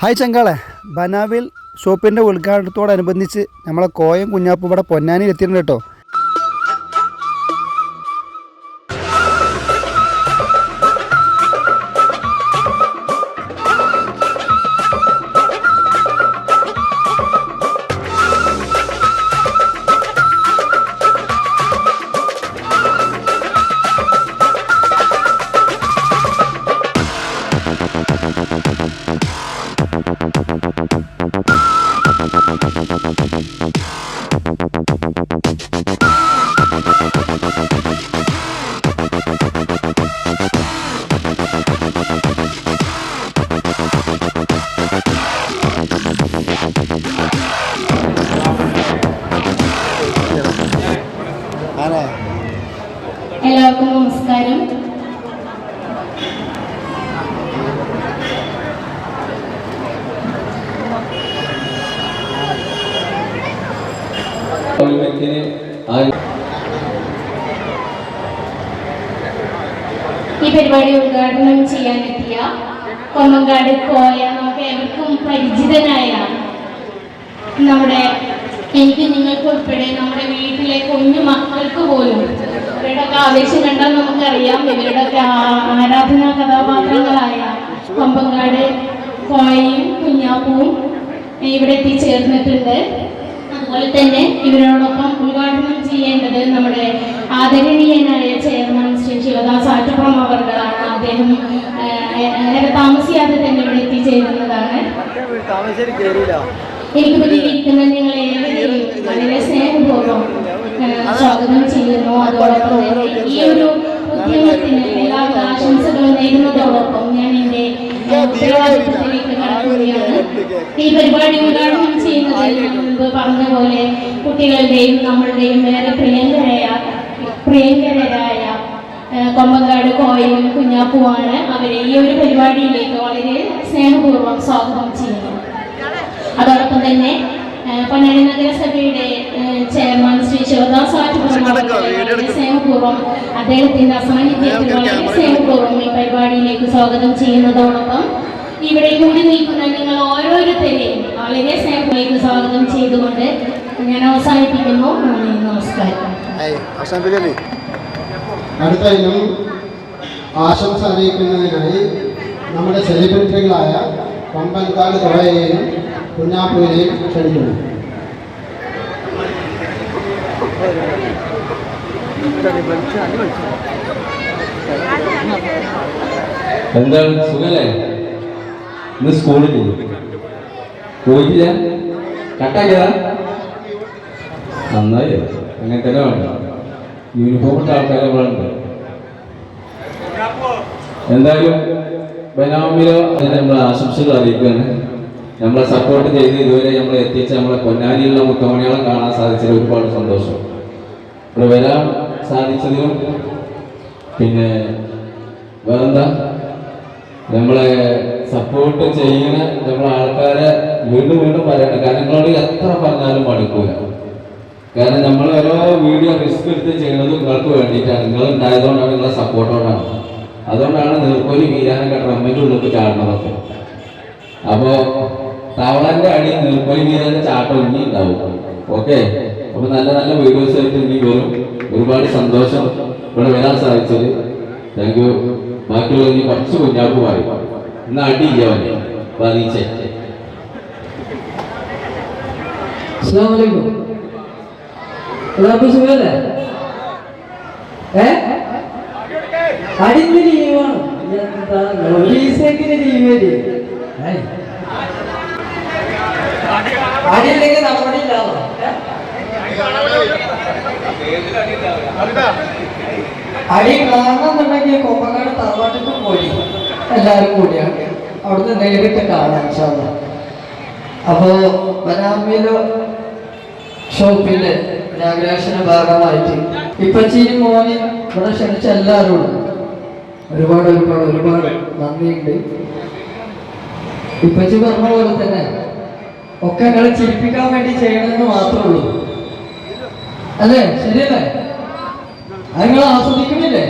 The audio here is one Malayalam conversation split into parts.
ഹായ് ചങ്കാളെ. ബനാവിൽ ഷോപ്പിന്റെ ഉദ്ഘാടനത്തോടനുബന്ധിച്ച് നമ്മളെ കോയം കുഞ്ഞാപ്പ് ഇവിടെ പൊന്നാനിയിൽ എത്തിയിട്ടുണ്ട് കേട്ടോ. എല്ലാവർക്കും ഈ പരിപാടി ഉദ്ഘാടനം ചെയ്യാനെത്തിയ കൊമ്മങ്കാട് കോയ നമുക്ക് ഏവർക്കും പരിചിതനായ നമ്മുടെ എനിക്ക് നിങ്ങൾക്ക് ഉൾപ്പെടെ നമ്മുടെ വീട്ടിലെ കുഞ്ഞു മക്കൾക്ക് പോലും ഇവരുടെയൊക്കെ ആവേശം കണ്ടാൽ നമുക്കറിയാം ഇവരുടെയൊക്കെ ആരാധനാ കഥാപാത്രങ്ങളായ കൊമ്പങ്കാട് കോയയും കുഞ്ഞാപ്പൂവും ഇവിടെ എത്തിച്ചേർന്നിട്ടുണ്ട്. അതുപോലെ തന്നെ ഇവരോടൊപ്പം ഉദ്ഘാടനം ചെയ്യേണ്ടത് നമ്മുടെ ആദരണീയനായ ചെയർമാൻ ശ്രീ ശിവദാസ് ആറ്റപ്പുറം അവർകളാണ്. അദ്ദേഹം ഏറെ താമസിയാതെ തന്നെ ഇവിടെ എത്തിച്ചേരുന്നതാണ്. എനിക്ക് നിങ്ങൾ ഏവരെയും വളരെ സ്നേഹപൂർവം സ്വാഗതം ചെയ്യുന്നു. അതോടൊപ്പം തന്നെ ഈ ഒരു ഉദ്യമത്തിന് എല്ലാ ആശംസകളും നേരുന്നതോടൊപ്പം ഞാൻ എന്റെ ഉത്തരവാദിത്തത്തിലേക്ക് കടക്കുകയാണ്. ഈ പരിപാടി ഞാൻ മുൻപ് പറഞ്ഞ പോലെ കുട്ടികളുടെയും നമ്മളുടെയും ഏറെ പ്രിയങ്കരായ പ്രിയങ്കരായ കൊമ്പങ്കാട് കോയിൽ കുഞ്ഞാപ്പുവാണ് അവരെ ഈ ഒരു പരിപാടിയിലേക്ക് വളരെ സ്നേഹപൂർവം സ്വാഗതം ചെയ്യുന്നു. അതോടൊപ്പം തന്നെ പൊന്നാനി നഗരസഭയുടെ ചെയർമാൻ ശ്രീ ശിവദാസ് സ്നേഹപൂർവം അദ്ദേഹത്തിന്റെ അസാന്നിധ്യത്തിൽ വളരെ സ്നേഹപൂർവം ഈ പരിപാടിയിലേക്ക് സ്വാഗതം ചെയ്യുന്നതോടൊപ്പം ഇവിടെ കൂടി നിൽക്കുന്ന നിങ്ങൾ ഓരോരുത്തരെയും വളരെ സ്നേഹത്തിലേക്ക് സ്വാഗതം ചെയ്തുകൊണ്ട് ഞാൻ അവസാനിപ്പിക്കുന്നു. നന്ദി നമസ്കാരം. അടുത്ത ഇനം ആശംസ അറിയിക്കുന്നതിനായി നമ്മുടെ സെലിബ്രിറ്റികളായ പമ്പൻകാട് തുറയെയും കുഞ്ഞാപ്പൂരെയും ക്ഷണിക്കുന്നു. എന്താണ് സുഖല്ലേ? ഇന്ന് സ്കൂളിൽ പോയിട്ടില്ല? കട്ടാക്കിയതാ? നന്നായി. അങ്ങനെ തന്നെ വേണ്ട യൂണിഫോം ഇട്ട ആൾക്കാരെ വേണ്ട എന്തായാലും ബനാമിലോ അതിന് നമ്മൾ ആശംസകൾ അറിയിക്കുകയാണ്. നമ്മളെ സപ്പോർട്ട് ചെയ്ത് ഇതുവരെ നമ്മളെ എത്തിച്ച നമ്മളെ പൊന്നാനിയുള്ള മുത്തമണികളെ കാണാൻ സാധിച്ചതിൽ ഒരുപാട് സന്തോഷം. ഇവിടെ വരാൻ സാധിച്ചതിലും പിന്നെ വേറെന്താ? നമ്മളെ സപ്പോർട്ട് ചെയ്യുന്ന നമ്മളെ ആൾക്കാരെ വീണ്ടും വീണ്ടും പറയണം കാരണം നിങ്ങളോട് എത്ര പറഞ്ഞാലും മടുക്കൂല. കാരണം നമ്മൾ ഓരോ വീഡിയോ റിസ്ക് എടുത്ത് ചെയ്യുന്നത് നിങ്ങൾക്ക് വേണ്ടിയിട്ടാണ്. നിങ്ങൾ ഉണ്ടായതുകൊണ്ടാണ് നിങ്ങളെ സപ്പോർട്ടോടാണ് അതുകൊണ്ടാണ് നീർക്കോലി വീരാനൊക്കെ ഡ്രമ്മിന്റെ ഉള്ളിൽ ചാടുന്നതൊക്കെ. അപ്പോ തവളന്റെ അടി നീർക്കോലി വീരാന്റെ ചാട്ടം ഇനി ഉണ്ടാവും. ഓക്കെ അപ്പൊ നല്ല നല്ല വീഡിയോസ് ആയിട്ട് ഇനി വരും. ഒരുപാട് സന്തോഷം ഇവിടെ വരാൻ സാധിച്ചത്. താങ്ക് യു ബാക്കിയുള്ള ഇനി കുറച്ച് കുഞ്ഞാപ്പ് പറയും. ഇന്ന് അടിയില്ല അവനെ? ബാധിച്ചേ അസ്സാമലൈക്കും എല്ലാവർക്കും സുഖമല്ലേ ഏ? അടിന്ന് ലീവാണ്. എന്താ നോട്ടീസെങ്കിലും ലീവ് വരും അടിയില്ലെങ്കിൽ നമ്മുടെ ഇല്ലാതെ അടി കാണണമെന്നുണ്ടെങ്കിൽ കൊമ്പങ്ങാട് തറവാട്ടിക്കും പോയി. എല്ലാവരും കൂടിയാണ്. അവിടുന്ന് നേരിട്ട് കാണാം ഇൻഷാല്ല അപ്പോ ബനാമിലോ ഷോപ്പിന്റെ ഇനാഗ്രേഷന്റെ ഭാഗമായിട്ട് ഇപ്പൊ ചീനി മോനെ ഇവിടെ ക്ഷണിച്ച എല്ലാവരും ഉണ്ട്. ഒരുപാട് ഒരുപാട് ഒരുപാട് നന്ദിയുണ്ട്. ഇപ്പച്ചി പറഞ്ഞ പോലെ തന്നെ ഒക്കെ നിങ്ങളെ ചിരിപ്പിക്കാൻ വേണ്ടി ചെയ്യണമെന്ന് മാത്രമേ ഉള്ളൂ. അല്ലേ? ശരിയല്ലേ? നിങ്ങൾ ആസ്വദിക്കുന്നില്ലേ?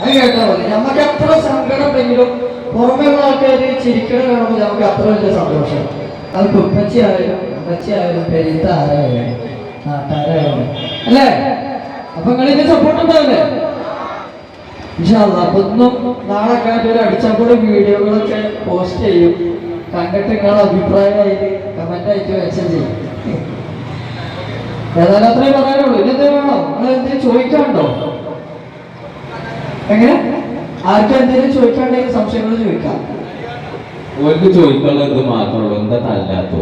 അത് കേട്ടാ മതി. നമുക്ക് എത്ര സങ്കടം ഉണ്ടെങ്കിലും ആൾക്കാർ ചിരിക്കണം കാണുമ്പോൾ നമുക്ക് അത്ര വലിയ സന്തോഷം. അത് കുപ്പച്ചി ആയാലും അമ്മച്ചി ആയാലും പെരുത്ത ആരായാലും അല്ലേ? അപ്പൊ നിങ്ങളിന്റെ സപ്പോർട്ട് ഉണ്ടാവില്ലേ ഇന്നും നാളെ ഒരു അടിച്ചപ്പോൾ വീഡിയോകളൊക്കെ പോസ്റ്റ് ചെയ്യും. കണ്ടിട്ട് നിങ്ങളുടെ അഭിപ്രായമായിട്ട് കമന്റ് ആയിട്ട് മെസ്സേജ് ചെയ്യും. ഏതായാലും അത്രേ പറയാനുള്ളൂ. ഇനി എന്തെങ്കിലും വേണോ? നിങ്ങൾ എന്തെങ്കിലും ചോദിക്കാണ്ടോ എങ്ങനെ? ആർക്കും എന്തെങ്കിലും ചോദിക്കാണ്ടെങ്കിൽ സംശയങ്ങൾ ചോദിക്കാം. ഓർക്ക് ചോദിക്കാനുള്ള ഇത് മാത്രമുള്ളൂ. എന്താ തല്ലാത്ത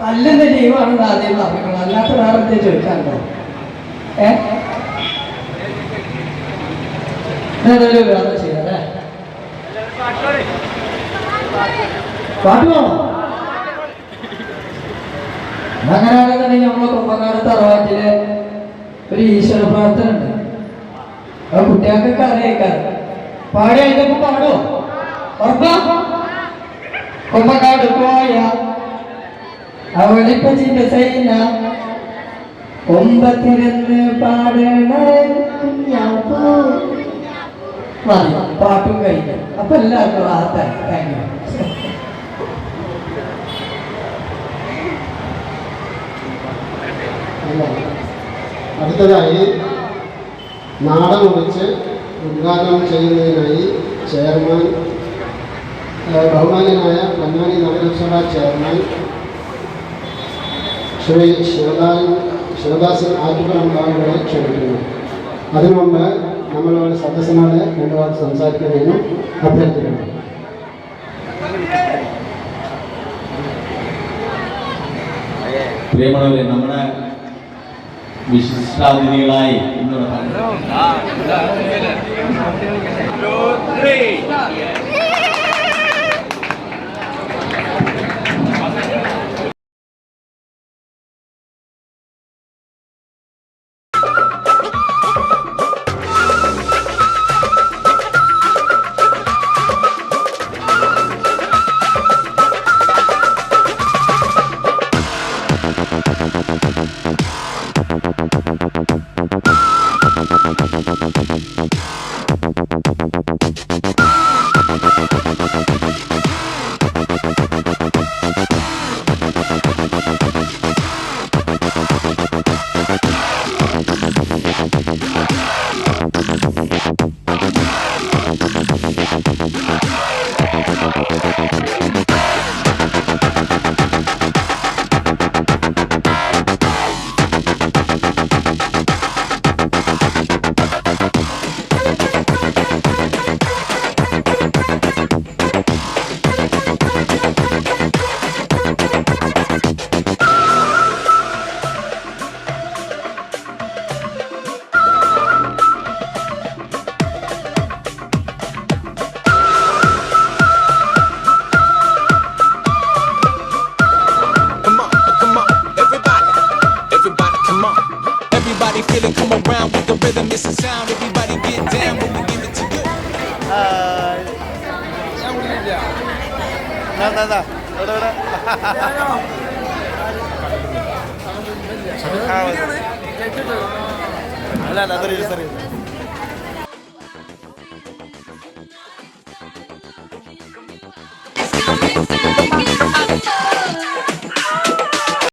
തല്ലിന്റെ ആദ്യം പറഞ്ഞത് അല്ലാത്ത വേറെ എന്തെങ്കിലും ചോദിക്കാനുണ്ടോ ഏ? നമ്മളെ കൊമ്പങ്ങാട് ഒരു ഈശ്വര പ്രാർത്ഥന ഉണ്ട്. കുട്ടികൾക്കൊക്കെ അറിയിക്കാറ് പാടി പാടോ ഉറപ്പാ? കൊമ്പങ്ങാട് പോയ അവളിപ്പച്ചിന്റെ സൈന. കൊമ്പത്തിരുന്ന് പാടണ പാട്ടും കഴിഞ്ഞു. അപ്പൊ എല്ലാവർക്കും ആത്തായി താങ്ക് യു. അടുത്തതായി നാടൻ മുറിച്ച് ഉദ്ഘാടനം ചെയ്യുന്നതിനായി ചെയർമാൻ ബഹുമാന്യനായ പൊന്നാനി നഗരസഭ ചെയർമാൻ ശ്രീ ശിവദാൻ ശിവദാസൻ ആറ്റുപറമ്പാടുകളെ ക്ഷണിക്കുന്നു അതിനു മുമ്പ് നമ്മളോട് സദസ്യനോട് രണ്ടു വാക്ക് സംസാരിക്കുന്നതിനും അഭ്യർത്ഥിക്കുന്നു പ്രിയമുള്ളവരെ നമ്മുടെ വിശിഷ്ടാതിഥികളായി ഇന്നിവിടെ അല്ല അതൊരു